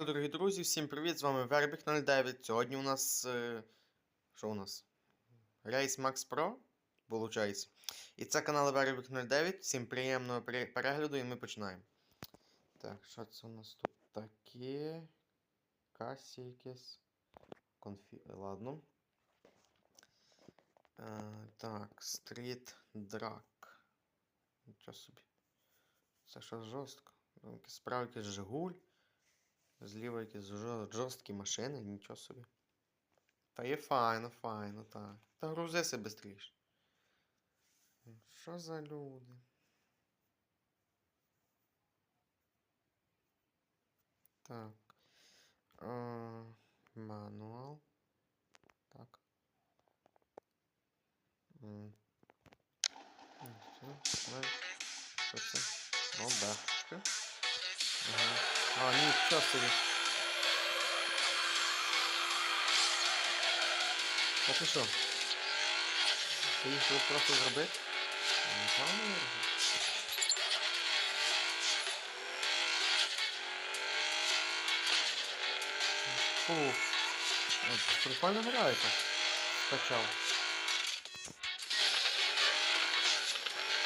Дорогі друзі, всім привіт! З вами Вербік 09. Сьогодні у нас. е, Що у нас? Рейс Max Pro, виходить. І це канал Вербік 09. Всім приємного перегляду і ми починаємо. Так, що це у нас тут таке? Касі якесь. Конфі... Ладно. Е, так, Street Drag. Нічого собі. Це що жорстко. Ну, якесь Жигуль. Зліва якісь жо- жорсткі машини, нічого собі. Та є файно, файно, так. Та грузися швидше. Що за люди? Так. Е, мануал. Так. М. Все. Що це? Ага. А, нічого собі. Ти що? Ти їх тут просто зробити? Непогано я роблю. Фу. От, прикольно граєте. Скачав.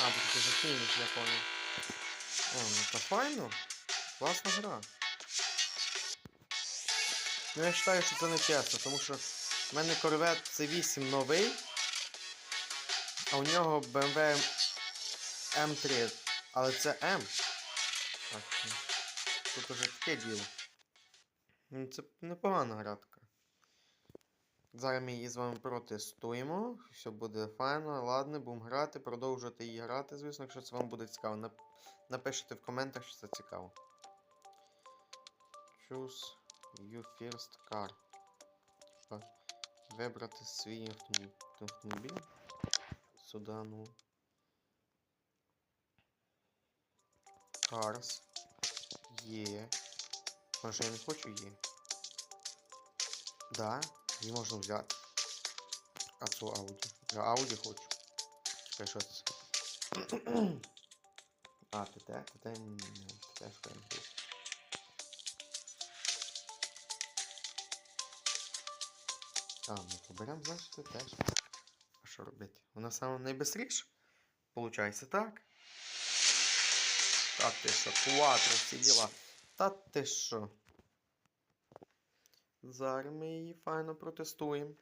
А, бо ти закинеш, я понял. О, ну це файно. Класна гра. Ну я вважаю, що це не чесно, тому що в мене Corvette C8 новий, а у нього BMW M3. Але це M. Так, тут уже таке діло. Ну, Це непогана гра. Зараз ми її з вами протестуємо. Все буде файно, ладно, будемо грати, продовжувати її грати, звісно, якщо це вам буде цікаво. Нап- Напишіть в коментах, що це цікаво. Choose your first car. Типа, вибрати свій автомобіль. автомобіль. Сюди, ну. Cars. Є. Може я не хочу є. Да, її можна взяти. А цю Audi. Я Audi хочу. Чекай, що це? а, ти те? Ти те? Ні, ти те, що я не хочу. А, ми поберемо, значить, теж. А що робити? Вона саме найбистріша? Получається так? Та ти що, кватро, всі діла. Та ти що? Зараз ми її файно протестуємо.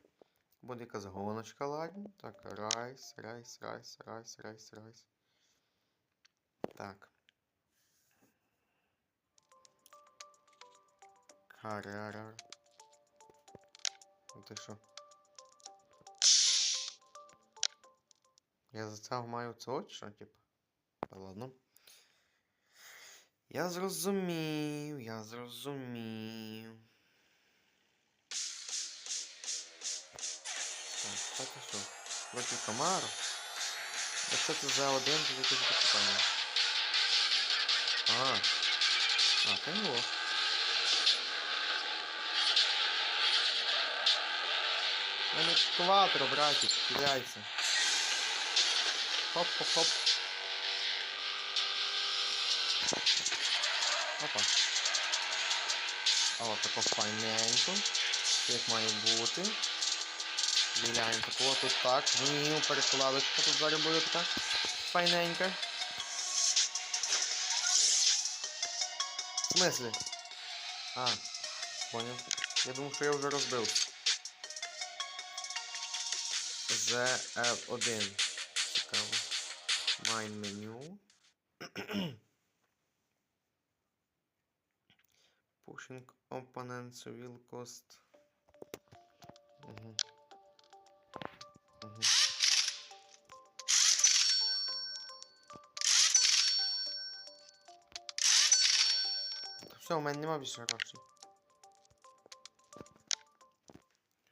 Буде якась гоночка, ладно. Так, райс, райс, райс, райс, райс, райс. Так. Карара. Ну ти що? Я за це маю це що, типа? Та ладно. Я зрозумів, я зрозумів. Так, так і що? Проти Камару? Якщо це за один, якось питання. А. А, це його. У мене кватро, братик, кидайся. Хоп-хоп-хоп. Опа. А от тако файненько. Як має бути. Віляємо такого тут так. Ні, перекладочка тут зараз буде така. Файненька. В смысле? А, понял. Я думав, що я вже розбив. ZF1. Цікаво. Mine menu. Pushing opponents will cost. Угу. Угу. Все, у мене нема більше грошей.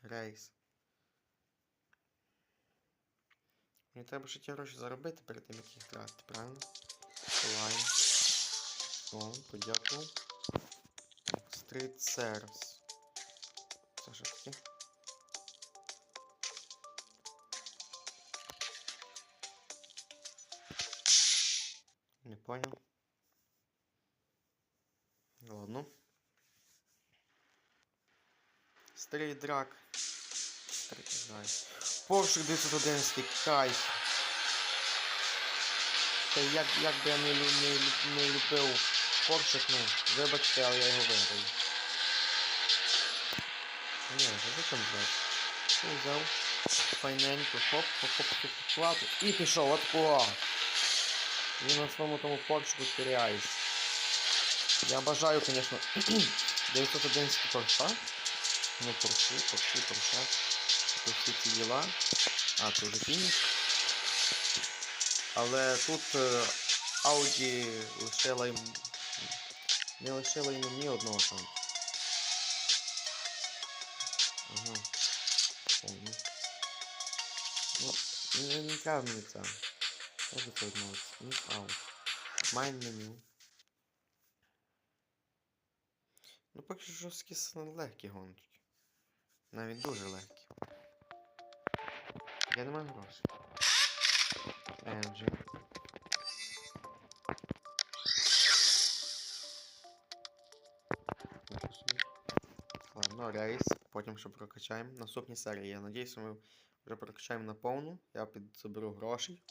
Рейс. Мені треба ще ті гроші заробити перед тим, як їх грати, правильно? Лайн. О. Street Service. Це що таке? Не понял. Ладно. Старий драк. Знаю. Поршик 911 кайф. Та як, як би я не, не, не любив поршик, ну, вибачте, але я його виграю. Ні, а зачем брати? Що взяв? Файненько, хоп, хоп, хоп, хоп, плату. І пішов, отко. Він на своєму тому поршику теряється. Я бажаю, конечно, 911 Порша. Ну, Порши, Порши, Порша. Це всі діла. А, це вже фініш. Але тут е, Audi лишила їм. Не лишила їм ні одного шансу. Ага. Помню. Ну, не, не треба мені це. Відмовитися? Міс аут. Майн меню. Ну поки що жорсткі легкі гоночки. Навіть дуже легкі. Я не маю грошей. Собі. Ладно, рейс, потім ще прокачаємо. Наступні серії. Я надіюсь, ми вже прокачаємо на повну. Я підзаберу грошей.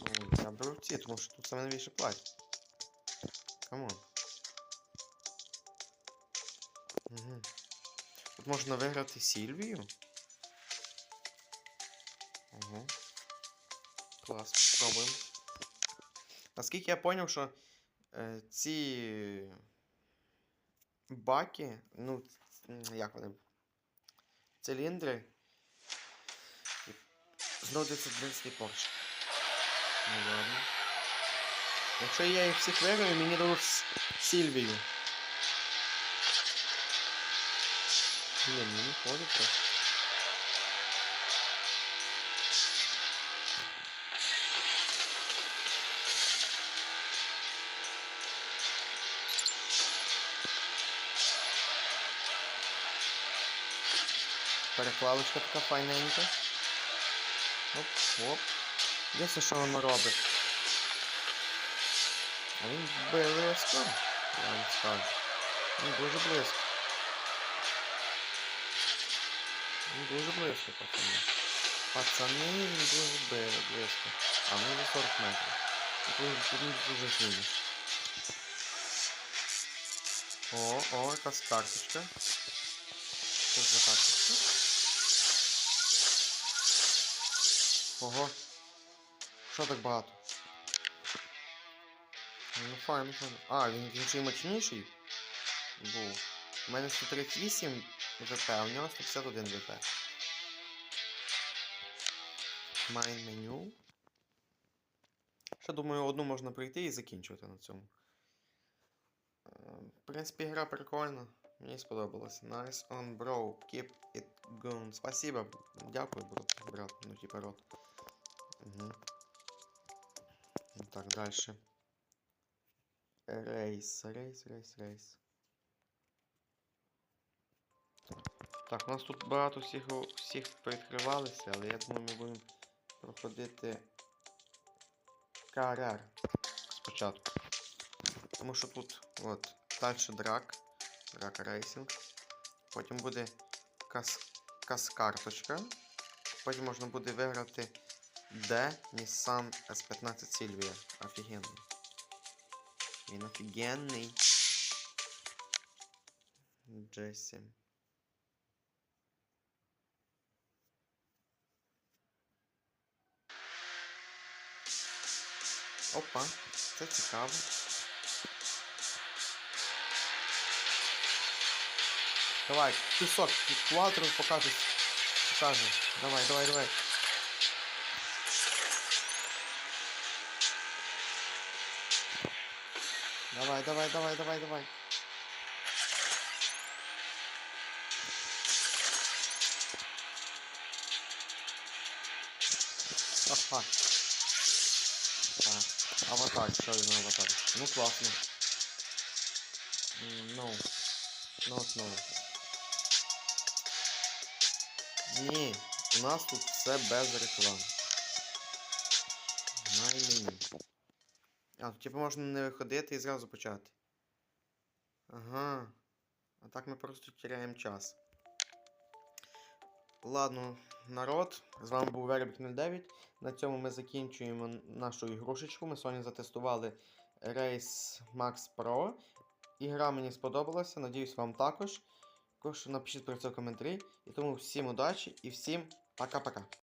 Ну, я беру ці, тому що тут саме найбільше платять. Камон. Угу. Тут можна виграти Сільвію. Ого. Клас, спробуємо. Наскільки я зрозумів, що е, ці баки, ну, як вони? Циліндри. Знайдеться 12 Порш. Ну ладно. Якщо я їх всіх виграю, мені дадуть Сільвію. Блин, ну не ходит просто. Перекладочка така файненька. Оп, оп. Десь що воно робить. А він близько. Я вам скажу. Він дуже близько. Дуже близько, пацани. Пацани, він дуже бли- близько. А ну за 40 метрів. Тут тут дуже фініш. О, о, якась карточка. Що за карточка? Ого. Що так багато? Ну файно, файно. А, він, він ще й мощніший був. У мене 138 ВП, а у нього 151 ВП. Майн меню. Ще думаю, одну можна пройти і закінчувати на цьому. Е, В принципі, гра прикольна. Мені сподобалось. Nice on bro. Keep it going. Спасибо. Дякую, брат. брат. Ну, типа рот. Угу. Так, дальше. Рейс, рейс, рейс, рейс. Так, у нас тут багато всіх, всіх перекривалися, але я думаю, ми будемо проходити КРР спочатку. Тому що тут от, далі драк, драк рейсинг. Потім буде кас, каскарточка. Потім можна буде виграти Д Nissan S15 Silvia. Офігенний. Він офігенний. Джесі. Опа, це цікаво. Давай, пісок, квадру покажу. Покажу. Давай, давай, давай. Давай, давай, давай, давай, давай. Ага. Аватар, що він аватар? Ну класно. М, No. Not no. Ні, у нас тут все без реклам. На меню. А, типу можна не виходити і зразу почати. Ага. А так ми просто теряємо час. Ладно, народ, з вами був Вербік 09. На цьому ми закінчуємо нашу ігрушечку. Ми сьогодні затестували Race Max Pro. Ігра мені сподобалася, надіюсь, вам також. Також напишіть про це в коментарі. І тому всім удачі і всім пока-пока.